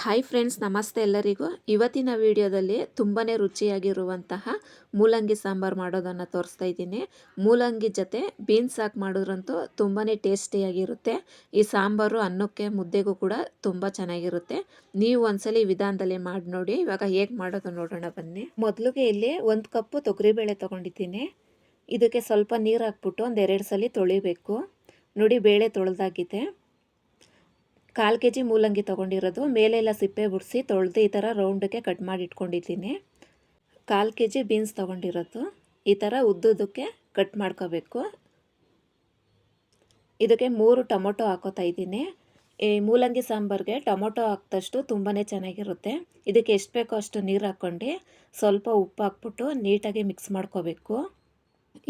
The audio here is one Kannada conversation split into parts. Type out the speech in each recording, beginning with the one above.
ಹಾಯ್ ಫ್ರೆಂಡ್ಸ್ ನಮಸ್ತೆ ಎಲ್ಲರಿಗೂ. ಇವತ್ತಿನ ವಿಡಿಯೋದಲ್ಲಿ ತುಂಬಾ ರುಚಿಯಾಗಿರುವಂತಹ ಮೂಲಂಗಿ ಸಾಂಬಾರು ಮಾಡೋದನ್ನು ತೋರಿಸ್ತಾ ಇದ್ದೀನಿ. ಮೂಲಂಗಿ ಜೊತೆ ಬೀನ್ಸ್ ಹಾಕಿ ಮಾಡಿದ್ರಂತೂ ತುಂಬಾ ಟೇಸ್ಟಿಯಾಗಿರುತ್ತೆ ಈ ಸಾಂಬಾರು ಅನ್ನಕ್ಕೆ ಮುದ್ದೆಗೂ ಕೂಡ ತುಂಬ ಚೆನ್ನಾಗಿರುತ್ತೆ. ನೀವು ಒಂದ್ಸಲಿ ವಿಧಾನದಲ್ಲಿ ಮಾಡಿ ನೋಡಿ, ಇವಾಗ ಹೇಗೆ ಮಾಡೋದು ನೋಡೋಣ ಬನ್ನಿ. ಮೊದಲಿಗೆ ಇಲ್ಲಿ ಒಂದು ಕಪ್ಪು ತೊಗರಿಬೇಳೆ ತೊಗೊಂಡಿದ್ದೀನಿ. ಇದಕ್ಕೆ ಸ್ವಲ್ಪ ನೀರು ಹಾಕ್ಬಿಟ್ಟು ಒಂದು ಎರಡು ಸಲ ತೊಳಿಬೇಕು. ನೋಡಿ ಬೇಳೆ ತೊಳೆದಾಗಿದೆ. ಕಾಲು ಕೆ ಜಿ ಮೂಲಂಗಿ ತೊಗೊಂಡಿರೋದು. ಮೇಲೆಲ್ಲ ಸಿಪ್ಪೆ ಬಿಡಿಸಿ ತೊಳೆದು ಈ ಥರ ರೌಂಡಕ್ಕೆ ಕಟ್ ಮಾಡಿ ಇಟ್ಕೊಂಡಿದ್ದೀನಿ. ಕಾಲು ಕೆ ಜಿ ಬೀನ್ಸ್ ತೊಗೊಂಡಿರೋದು. ಈ ಥರ ಉದ್ದುದಕ್ಕೆ ಕಟ್ ಮಾಡ್ಕೋಬೇಕು. ಇದಕ್ಕೆ ಮೂರು ಟೊಮೊಟೊ ಹಾಕೋತಾ ಇದ್ದೀನಿ. ಈ ಮೂಲಂಗಿ ಸಾಂಬಾರಿಗೆ ಟೊಮೊಟೊ ಹಾಕಿದಷ್ಟು ತುಂಬಾ ಚೆನ್ನಾಗಿರುತ್ತೆ. ಇದಕ್ಕೆ ಎಷ್ಟು ಬೇಕೋ ಅಷ್ಟು ನೀರು ಹಾಕ್ಕೊಂಡು ಸ್ವಲ್ಪ ಉಪ್ಪು ಹಾಕ್ಬಿಟ್ಟು ನೀಟಾಗಿ ಮಿಕ್ಸ್ ಮಾಡ್ಕೋಬೇಕು.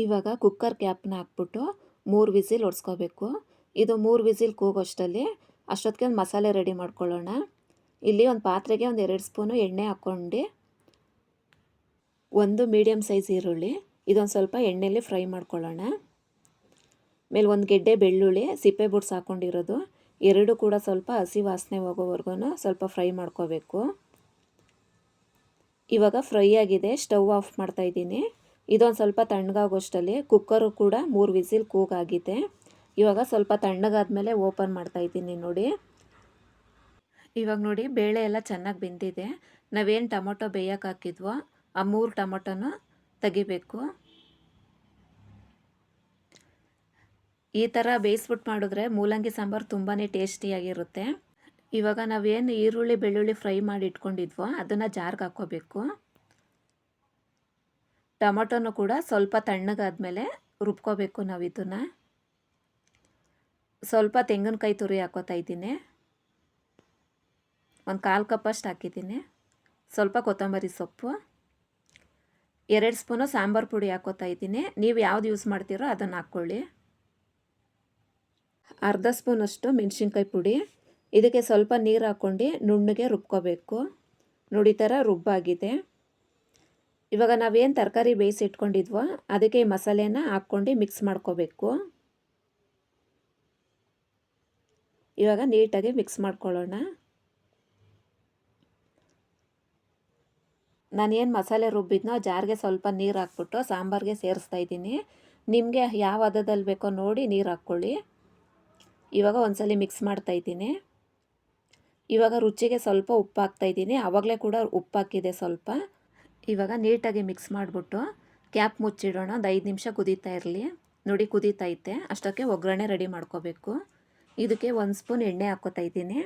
ಇವಾಗ ಕುಕ್ಕರ್ ಕ್ಯಾಪ್ನ ಹಾಕ್ಬಿಟ್ಟು ಮೂರು ವಿಸಿಲ್ ಒಡ್ಸ್ಕೋಬೇಕು. ಇದು ಮೂರು ವಿಸಿಲ್ ಕೂಗೋಷ್ಟಲ್ಲಿ ಅಷ್ಟೊತ್ತಿಗೆ ಒಂದು ಮಸಾಲೆ ರೆಡಿ ಮಾಡ್ಕೊಳ್ಳೋಣ. ಇಲ್ಲಿ ಒಂದು ಪಾತ್ರೆಗೆ ಒಂದು ಎರಡು ಸ್ಪೂನು ಎಣ್ಣೆ ಹಾಕ್ಕೊಂಡು ಒಂದು ಮೀಡಿಯಮ್ ಸೈಜ್ ಈರುಳ್ಳಿ, ಇದೊಂದು ಸ್ವಲ್ಪ ಎಣ್ಣೆಯಲ್ಲಿ ಫ್ರೈ ಮಾಡ್ಕೊಳ್ಳೋಣ. ಮೇಲೆ ಒಂದು ಗೆಡ್ಡೆ ಬೆಳ್ಳುಳ್ಳಿ, ಸಿಪ್ಪೆ ಬುಡ್ಸ್ ಹಾಕ್ಕೊಂಡಿರೋದು ಎರಡು ಕೂಡ ಸ್ವಲ್ಪ ಹಸಿ ವಾಸನೆ ಹೋಗೋವರೆಗೂ ಸ್ವಲ್ಪ ಫ್ರೈ ಮಾಡ್ಕೋಬೇಕು. ಇವಾಗ ಫ್ರೈ ಆಗಿದೆ, ಸ್ಟವ್ ಆಫ್ ಮಾಡ್ತಾಯಿದ್ದೀನಿ ಇದೊಂದು ಸ್ವಲ್ಪ ತಣ್ಣಗಾಗೋಷ್ಟಲ್ಲಿ ಕುಕ್ಕರು ಕೂಡ ಮೂರು ವಿಸಿಲ್ ಕೂಗಾಗಿದೆ. ಇವಾಗ ಸ್ವಲ್ಪ ತಣ್ಣಗಾದ್ಮೇಲೆ ಓಪನ್ ಮಾಡ್ತಾ ಇದ್ದೀನಿ ನೋಡಿ. ಇವಾಗ ನೋಡಿ ಬೇಳೆ ಎಲ್ಲ ಚೆನ್ನಾಗಿ ಬೆಂದಿದೆ. ನಾವೇನು ಟೊಮೊಟೊ ಬೇಯಕ್ಕೆ ಹಾಕಿದ್ವೋ ಆ ಮೂರು ಟೊಮೊಟೊನ ತೆಗಿಬೇಕು. ಈ ಥರ ಬೇಯಿಸ್ಬಿಟ್ಟು ಮಾಡಿದ್ರೆ ಮೂಲಂಗಿ ಸಾಂಬಾರು ತುಂಬಾ ಟೇಸ್ಟಿಯಾಗಿರುತ್ತೆ ಇವಾಗ ನಾವೇನು ಈರುಳ್ಳಿ ಬೆಳ್ಳುಳ್ಳಿ ಫ್ರೈ ಮಾಡಿ ಇಟ್ಕೊಂಡಿದ್ವೋ ಅದನ್ನು ಜಾರ್ಗೆ ಹಾಕ್ಕೋಬೇಕು. ಟೊಮೊಟೊನು ಕೂಡ ಸ್ವಲ್ಪ ತಣ್ಣಗಾದ್ಮೇಲೆ ರುಬ್ಕೋಬೇಕು ನಾವು ಇದನ್ನು ಸ್ವಲ್ಪ ತೆಂಗಿನಕಾಯಿ ತುರಿ ಹಾಕೋತಾ ಇದ್ದೀನಿ. ಒಂದು ಕಾಲು ಕಪ್ಪಷ್ಟು ಹಾಕಿದ್ದೀನಿ. ಸ್ವಲ್ಪ ಕೊತ್ತಂಬರಿ ಸೊಪ್ಪು. ಎರಡು ಸ್ಪೂನು ಸಾಂಬಾರು ಪುಡಿ ಹಾಕೋತಾ ಇದ್ದೀನಿ. ನೀವು ಯಾವ್ದು ಯೂಸ್ ಮಾಡ್ತೀರೋ ಅದನ್ನು ಹಾಕ್ಕೊಳ್ಳಿ ಅರ್ಧ ಸ್ಪೂನಷ್ಟು ಮೆಣಸಿನ್ಕಾಯಿ ಪುಡಿ. ಇದಕ್ಕೆ ಸ್ವಲ್ಪ ನೀರು ಹಾಕ್ಕೊಂಡು ನುಣ್ಣಗೆ ರುಬ್ಕೋಬೇಕು. ನೋಡಿ ಥರ ರುಬ್ಬಾಗಿದೆ. ಇವಾಗ ನಾವೇನು ತರಕಾರಿ ಬೇಯಿಸಿ ಇಟ್ಕೊಂಡಿದ್ವೋ ಅದಕ್ಕೆ ಈ ಮಸಾಲೆನ ಹಾಕ್ಕೊಂಡು ಮಿಕ್ಸ್ ಮಾಡ್ಕೋಬೇಕು. ಇವಾಗ ನೀಟಾಗಿ ಮಿಕ್ಸ್ ಮಾಡ್ಕೊಳ್ಳೋಣ. ನಾನೇನು ಮಸಾಲೆ ರುಬ್ಬಿದ್ನೋ ಜಾರಿಗೆ ಸ್ವಲ್ಪ ನೀರು ಹಾಕ್ಬಿಟ್ಟು ಸಾಂಬಾರಿಗೆ ಸೇರಿಸ್ತಾ ಇದ್ದೀನಿ. ನಿಮಗೆ ಯಾವ ಹದದಲ್ಲಿ ಬೇಕೋ ನೋಡಿ ನೀರು ಹಾಕ್ಕೊಳ್ಳಿ. ಇವಾಗ ಒಂದ್ಸಲಿ ಮಿಕ್ಸ್ ಮಾಡ್ತಾ ಇದ್ದೀನಿ. ಇವಾಗ ರುಚಿಗೆ ಸ್ವಲ್ಪ ಉಪ್ಪು ಹಾಕ್ತಾಯಿದ್ದೀನಿ ಆವಾಗಲೇ ಕೂಡ ಉಪ್ಪು ಹಾಕಿದೆ ಸ್ವಲ್ಪ. ಇವಾಗ ನೀಟಾಗಿ ಮಿಕ್ಸ್ ಮಾಡಿಬಿಟ್ಟು ಕ್ಯಾಪ್ ಮುಚ್ಚಿಡೋಣ. ಒಂದು ಐದು ನಿಮಿಷ ಕುದೀತಾ ಇರಲಿ. ನೋಡಿ ಕುದೀತೈತೆ ಅಷ್ಟಕ್ಕೆ ಒಗ್ಗರಣೆ ರೆಡಿ ಮಾಡ್ಕೋಬೇಕು. ಇದಕ್ಕೆ ಒಂದು ಸ್ಪೂನ್ ಎಣ್ಣೆ ಹಾಕ್ಕೋತಾ ಇದ್ದೀನಿ.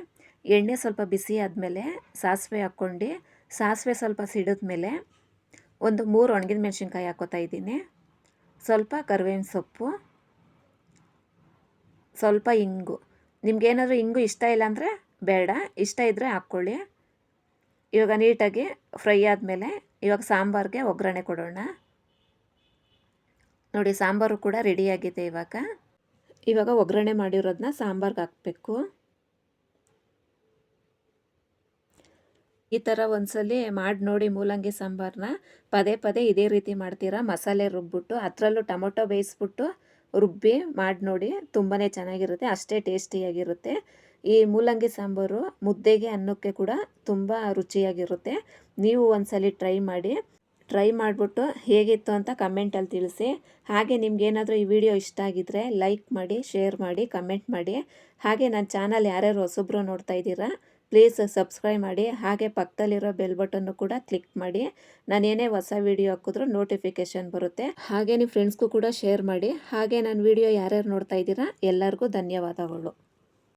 ಎಣ್ಣೆ ಸ್ವಲ್ಪ ಬಿಸಿ ಆದಮೇಲೆ ಸಾಸಿವೆ ಹಾಕ್ಕೊಂಡು, ಸಾಸಿವೆ ಸ್ವಲ್ಪ ಸಿಡಿದ್ಮೇಲೆ ಒಂದು ಮೂರು ಒಣಗಿದ ಮೆಣಸಿನ್ಕಾಯಿ ಹಾಕ್ಕೋತಾ ಇದ್ದೀನಿ. ಸ್ವಲ್ಪ ಕರಿಬೇವಿನ ಸೊಪ್ಪು, ಸ್ವಲ್ಪ ಇಂಗು. ನಿಮ್ಗೇನಾದರೂ ಇಂಗು ಇಷ್ಟ ಇಲ್ಲ ಅಂದರೆ ಬೇಡ, ಇಷ್ಟ ಇದ್ದರೆ ಹಾಕ್ಕೊಳ್ಳಿ. ಇವಾಗ ನೀಟಾಗಿ ಫ್ರೈ ಆದಮೇಲೆ ಇವಾಗ ಸಾಂಬಾರಿಗೆ ಒಗ್ಗರಣೆ ಕೊಡೋಣ. ನೋಡಿ, ಸಾಂಬಾರು ಕೂಡ ರೆಡಿಯಾಗಿದೆ ಇವಾಗ. ಇವಾಗ ಒಗ್ಗರಣೆ ಮಾಡಿರೋದನ್ನ ಸಾಂಬಾರ್ಗೆ ಹಾಕಬೇಕು. ಈ ಥರ ಒಂದ್ಸಲಿ ಮಾಡಿ ನೋಡಿ ಮೂಲಂಗಿ ಸಾಂಬಾರನ್ನ ಪದೇ ಪದೇ ಇದೇ ರೀತಿ ಮಾಡ್ತೀರಾ? ಮಸಾಲೆ ರುಬ್ಬಿಟ್ಟು, ಅದರಲ್ಲೂ ಟೊಮೊಟೊ ಬೇಯಿಸ್ಬಿಟ್ಟು ರುಬ್ಬಿ ಮಾಡಿ ನೋಡಿ ತುಂಬಾ ಚೆನ್ನಾಗಿರುತ್ತೆ, ಅಷ್ಟೇ ಟೇಸ್ಟಿಯಾಗಿರುತ್ತೆ. ಈ ಮೂಲಂಗಿ ಸಾಂಬಾರು ಮುದ್ದೆಗೆ ಅನ್ನಕ್ಕೆ ಕೂಡ ತುಂಬ ರುಚಿಯಾಗಿರುತ್ತೆ. ನೀವು ಒಂದ್ಸಲಿ ಟ್ರೈ ಮಾಡಿ. ಟ್ರೈ ಮಾಡಿಬಿಟ್ಟು ಹೇಗಿತ್ತು ಅಂತ ಕಮೆಂಟಲ್ಲಿ ತಿಳಿಸಿ. ಹಾಗೆ ನಿಮ್ಗೇನಾದರೂ ಈ ವಿಡಿಯೋ ಇಷ್ಟ ಆಗಿದ್ದರೆ ಲೈಕ್ ಮಾಡಿ, ಶೇರ್ ಮಾಡಿ, ಕಮೆಂಟ್ ಮಾಡಿ. ಹಾಗೆ ನನ್ನ ಚಾನಲ್ ಯಾರ್ಯಾರು ಹೊಸಬ್ರು ನೋಡ್ತಾ ಇದ್ದೀರಾ, ಪ್ಲೀಸ್ ಸಬ್ಸ್ಕ್ರೈಬ್ ಮಾಡಿ. ಹಾಗೆ ಪಕ್ಕದಲ್ಲಿರೋ ಬೆಲ್ ಬಟನ್ನು ಕೂಡ ಕ್ಲಿಕ್ ಮಾಡಿ. ನಾನೇನೇ ಹೊಸ ವಿಡಿಯೋ ಹಾಕಿದ್ರೂ ನೋಟಿಫಿಕೇಷನ್ ಬರುತ್ತೆ. ಹಾಗೆ ನಿಮ್ಮ ಫ್ರೆಂಡ್ಸ್ಗೂ ಕೂಡ ಶೇರ್ ಮಾಡಿ. ಹಾಗೆ ನನ್ನ ವಿಡಿಯೋ ಯಾರ್ಯಾರು ನೋಡ್ತಾ ಇದ್ದೀರಾ, ಎಲ್ಲರಿಗೂ ಧನ್ಯವಾದಗಳು.